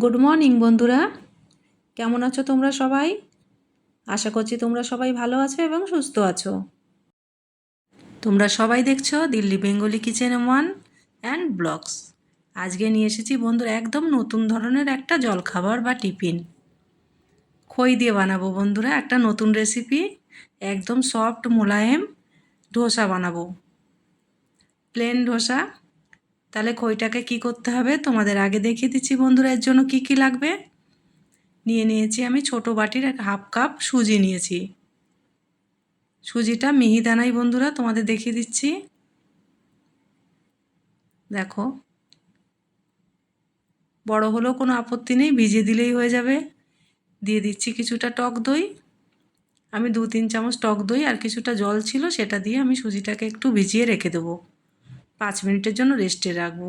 Good morning বন্ধুরা। কেমন আছো তোমরা সবাই? আশা করছি তোমরা সবাই ভালো আছো এবং সুস্থ আছো। তোমরা সবাই দেখছ Delhi Bengali kitchen one and blogs. আজকে নিয়ে এসেছি বন্ধুরা একদম নতুন ধরনের একটা জলখাবার বা টিফিন। খই দিয়ে বানাবো বন্ধুরা, একটা নতুন রেসিপি একদম সফট মোলায়েম, ধোসা বানাবো। প্লেন ধোসা। তাহলে খইটাকে কি করতে হবে? তোমাদের আগে দেখিয়ে দিচ্ছি বন্ধুরা, এর জন্য কি কি লাগবে? নিয়ে নিয়েছি আমি ছোট বাটির এক হাফ কাপ সুজি নিয়েছি। সুজিটা মিহিদানাই বন্ধুরা, তোমাদের দেখিয়ে দিচ্ছি। দেখো, বড় হলেও কোনো আপত্তি নেই, ভিজিয়ে দিলেই হয়ে যাবে। দিয়ে দিচ্ছি কিছুটা টক দই। আমি দু তিন চামচ টক দই আর কিছুটা জল ছিল, সেটা দিয়ে আমি সুজিটাকে একটু ভিজিয়ে রেখে দেবো। পাঁচ মিনিটের জন্য রেস্টে রাখব।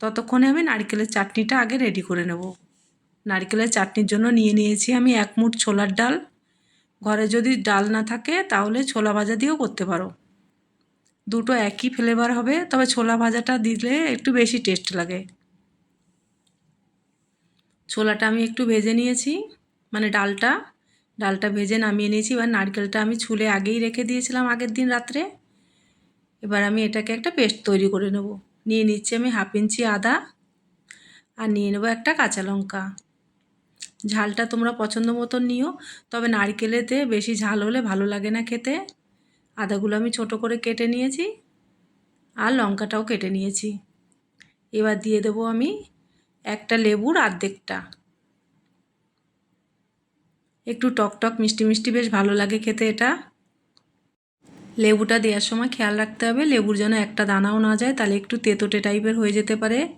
ততক্ষণে আমি নারকেলের চাটনিটা আগে রেডি করে নেব। নারকেলের চাটনির জন্য নিয়ে নিয়েছি আমি এক মুঠ ছোলার ডাল। ঘরে যদি ডাল না থাকে তাহলে ছোলা ভাজা দিয়েও করতে পারো। দুটো একই ফ্লেভার হবে, তবে ছোলা ভাজাটা দিলে একটু বেশি টেস্ট লাগে। ছোলাটা আমি একটু ভেজে নিয়েছি মানে ডালটা। ডালটা ভেজে নামিয়ে নিয়েছি, এবার নারকেলটা আমি ছুলে আগেই রেখে দিয়েছিলাম আগের দিন রাত্রে। এবার আমি এটাকে একটা পেস্ট তৈরি করে নেব। নিয়ে নিচ্ছি আমি হাফ ইঞ্চি আদা আর নিয়ে নেব একটা কাঁচা লঙ্কা। ঝালটা তোমরা পছন্দ মতন নিও, তবে নারকেলেতে বেশি ঝাল হলে ভালো লাগে না খেতে। আদাগুলো আমি ছোট করে কেটে নিয়েছি আর লঙ্কাটাও কেটে নিয়েছি। এবার দিয়ে দেবো আমি একটা লেবুর আর্ধেকটা। একটু টক টক মিষ্টি মিষ্টি বেশ ভালো লাগে খেতে এটা। লেবুটা দেওয়ার সময় খেয়াল রাখতে হবে। লেবুর যেন একটা দানাও না যায়, তাহলে একটু তেতোটে টাইপের হয়ে যেতে পারে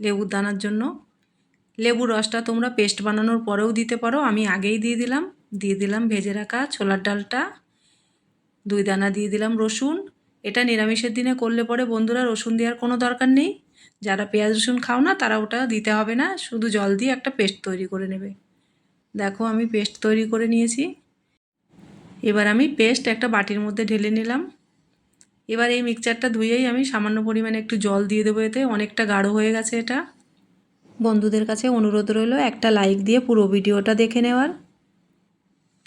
লেবুর দানার জন্য। লেবুর রসটা তোমরা পেস্ট বানানোর পরেও দিতে পারো। আমি আগেই দিয়ে দিলাম। দিয়ে দিলাম ভেজে রাখা ছোলার ডালটা। দুই দানা দিয়ে দিলাম রসুন। এটা নিরামিষের দিনে করলে পরে বন্ধুরা রসুন দেওয়ার কোনো দরকার নেই। যারা পেঁয়াজ রসুন খাও না, তারা ওটা দিতে হবে না। শুধু জল দিয়ে একটা পেস্ট তৈরি করে নেবে। দেখো আমি পেস্ট তৈরি করে নিয়েছি। এবার আমি পেস্ট একটা বাটির মধ্যে ঢেলে নিলাম। এবার এই মিক্সচারটা ধুয়েই আমি সামান্য পরিমাণে একটু জল দিয়ে দেবো এতে, অনেকটা গাঢ় হয়ে গেছে এটা। বন্ধুদের কাছে অনুরোধ রইল একটা লাইক দিয়ে পুরো ভিডিওটা দেখে নেওয়ার।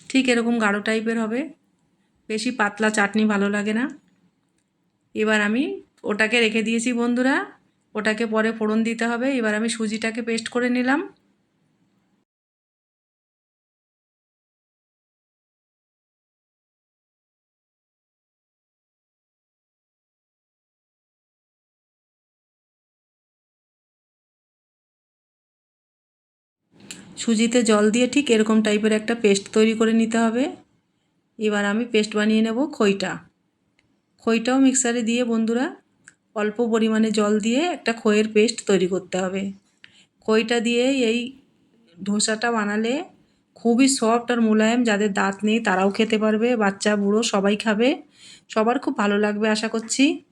ঠিক এরকম গাঢ় টাইপের হবে। বেশি পাতলা চাটনি ভালো লাগে না। এবার আমি ওটাকে রেখে দিয়েছি বন্ধুরা। ওটাকে পরে ফোড়ন দিতে হবে। এবার আমি সুজিটাকে পেস্ট করে নিলাম। সুজিতে জল দিয়ে ঠিক এরকম টাইপের একটা পেস্ট তৈরি করে নিতে হবে। এবার আমি পেস্ট বানিয়ে নেব খইটা। খইটাও মিক্সারে দিয়ে বন্ধুরা অল্প পরিমাণে জল দিয়ে একটা খইয়ের পেস্ট তৈরি করতে হবে। খইটা দিয়ে এই ধোসাটা বানালে খুবই সফট আর মোলায়েম, যাদের দাঁত নেই তারাও খেতে পারবে, বাচ্চা, বুড়ো সবাই খাবে। সবার খুব ভালো লাগবে, আশা করছি।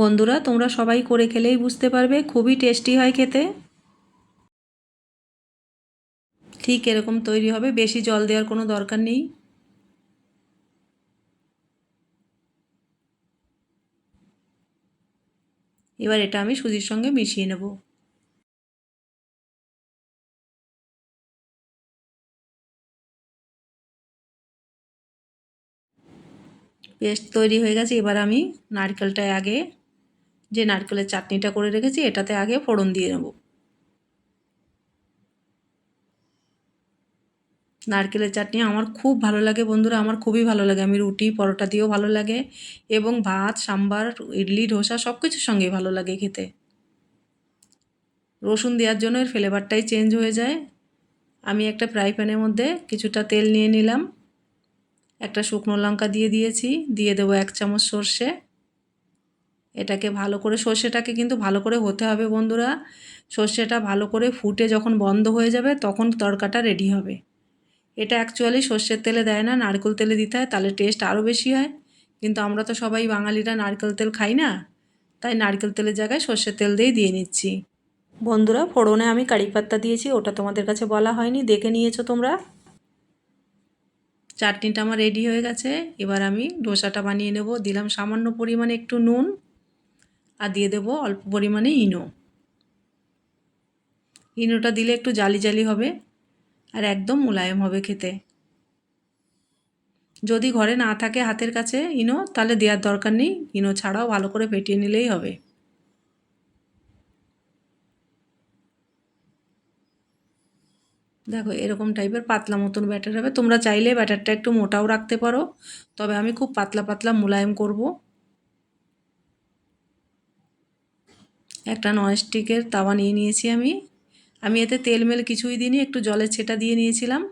বন্ধুরা, তোমরা সবাই করে খেলেই বুঝতে পারবে, খুবই টেস্টি হয় খেতে। ঠিক এরকম তৈরি হবে, বেশি জল দেওয়ার কোনো দরকার নেই। এবার এটা আমি সুজির সঙ্গে মিশিয়ে নেব। পেস্ট তৈরি হয়ে গেছে, এবার আমি নারকেলটা আগে যে নারকেলের চাটনিটা করে রেখেছি, এটাতে আগে ফোড়ন দিয়ে নেব। নারকেলের চাটনি আমার খুব ভালো লাগে বন্ধুরা, আমার খুবই ভালো লাগে। আমি রুটি, পরোটা দিয়েও ভালো লাগে এবং ভাত, সাম্বার, ইডলি, ধোসা সব কিছুর সঙ্গেই ভালো লাগে খেতে। রসুন দেওয়ার জন্য এর ফ্লেভারটাই চেঞ্জ হয়ে যায়। আমি একটা ফ্রাই প্যানের মধ্যে কিছুটা তেল নিয়ে নিলাম। একটা শুকনো লঙ্কা দিয়ে দিয়েছি, দিয়ে দেবো এক চামচ সর্ষে। এটাকে ভালো করে, সর্ষেটাকে কিন্তু ভালো করে হতে হবে বন্ধুরা। সর্ষেটা ভালো করে ফুটে যখন বন্ধ হয়ে যাবে, তখন তরকাটা রেডি হবে। এটা অ্যাকচুয়ালি সর্ষের তেলে দেয় না, নারকেল তেলে দিতে হয়, তাহলে টেস্ট আরও বেশি হয়। কিন্তু আমরা তো সবাই বাঙালিরা নারকেল তেল খাই না, তাই নারকেল তেলের জায়গায় সর্ষের তেল দিয়েই দিয়ে নিচ্ছি। বন্ধুরা, ফোড়নে আমি কারি পাত্তা দিয়েছি, ওটা তোমাদের কাছে বলা হয়নি, দেখে নিয়েছো তোমরা। চাটনিটা আমার রেডি হয়ে গেছে, এবার আমি ডোসাটা বানিয়ে নেব। দিলাম সামান্য পরিমাণে একটু নুন। আর দিয়ে দেবো অল্প পরিমাণে ইনো। ইনোটা দিলে একটু জালি জালি হবে আর একদম মোলায়েম হবে খেতে। যদি ঘরে না থাকে হাতের কাছে ইনো, তাহলে দেওয়ার দরকার নেই। ইনো ছাড়াও ভালো করে ফেটিয়ে নিলেই হবে। দেখো, এরকম টাইপের পাতলা মতন ব্যাটার হবে। তোমরা চাইলে ব্যাটারটা একটু মোটাও রাখতে পারো, তবে আমি খুব পাতলা পাতলা মোলায়েম করব। একটা ননস্টিকের তাওয়া নিয়ে নিয়েছি আমি। আমি এতে তেল মেল কিছুই দিইনি, একটু জলের ছেটা দিয়ে নিয়েছিলাম।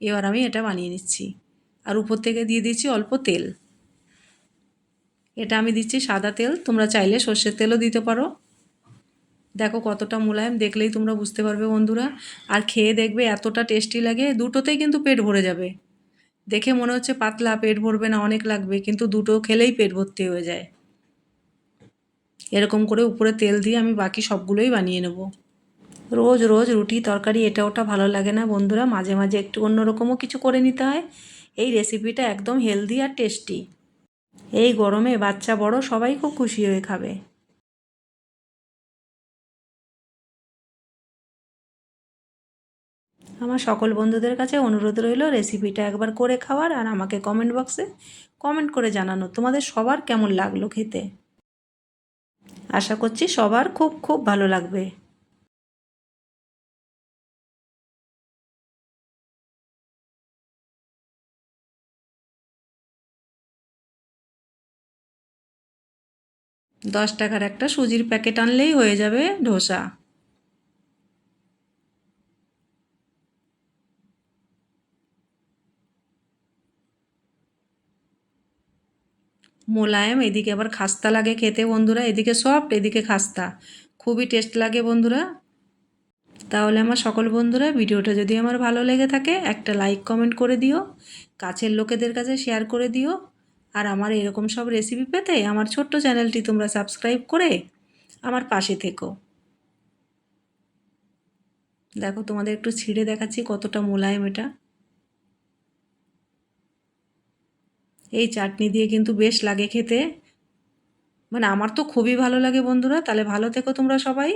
এবার আমি এটা বানিয়ে নিচ্ছি। আর উপর থেকে দিয়ে দিচ্ছি অল্প তেল। এটা আমি দিচ্ছি সাদা তেল, তোমরা চাইলে সর্ষের তেলও দিতে পারো। দেখো কতটা মোলায়েম, দেখলেই তোমরা বুঝতে পারবে বন্ধুরা। আর খেয়ে দেখবে এতটা টেস্টি লাগে, দুটোতেই কিন্তু পেট ভরে যাবে। দেখে মনে হচ্ছে পাতলা, পেট ভরবে না, অনেক লাগবে। কিন্তু দুটো খেলেই পেট ভর্তি হয়ে যায়। এরকম করে উপরে তেল দিয়ে আমি বাকি সবগুলোই বানিয়ে নেব। রোজ রোজ রুটি, তরকারি, এটা ওটা ভালো লাগে না বন্ধুরা। মাঝে মাঝে একটু অন্যরকমও কিছু করে নিতে হয়। এই রেসিপিটা একদম হেলদি আর টেস্টি এই গরমে বাচ্চা বড়, সবাই খুব খুশি হয়ে খাবে। আমার সকল বন্ধুদের কাছে অনুরোধ রইল রেসিপিটা একবার করে খাওয়ার আর আমাকে কমেন্ট বক্সে কমেন্ট করে জানানো। তোমাদের সবার কেমন লাগল খেতে? আশা করছি সবার খুব খুব ভালো লাগবে। দশ টাকার একটা সুজির প্যাকেট আনলেই হয়ে যাবে ধোসা। মোলায়েম, এদিকে আবার খাস্তা লাগে খেতে বন্ধুরা, এদিকে সফট এদিকে খাস্তা। খুবই টেস্ট লাগে বন্ধুরা। তাহলে আমার সকল বন্ধুরা, ভিডিওটা যদি আমার ভালো লেগে থাকে, একটা লাইক কমেন্ট করে দিও, কাছের লোকেদের কাছে শেয়ার করে দিও, আর আমার এরকম সব রেসিপি পেতে আমার ছোট্ট চ্যানেলটি তোমরা সাবস্ক্রাইব করে আমার পাশে থেকো। দেখো তোমাদের একটু ছিঁড়ে দেখাচ্ছি কতটা মোলায়েম এটা। এই চাটনি দিয়ে কিন্তু বেশ লাগে খেতে। মানে আমার তো খুবই ভালো লাগে বন্ধুরা, তাহলে ভালো থেকো তোমরা সবাই।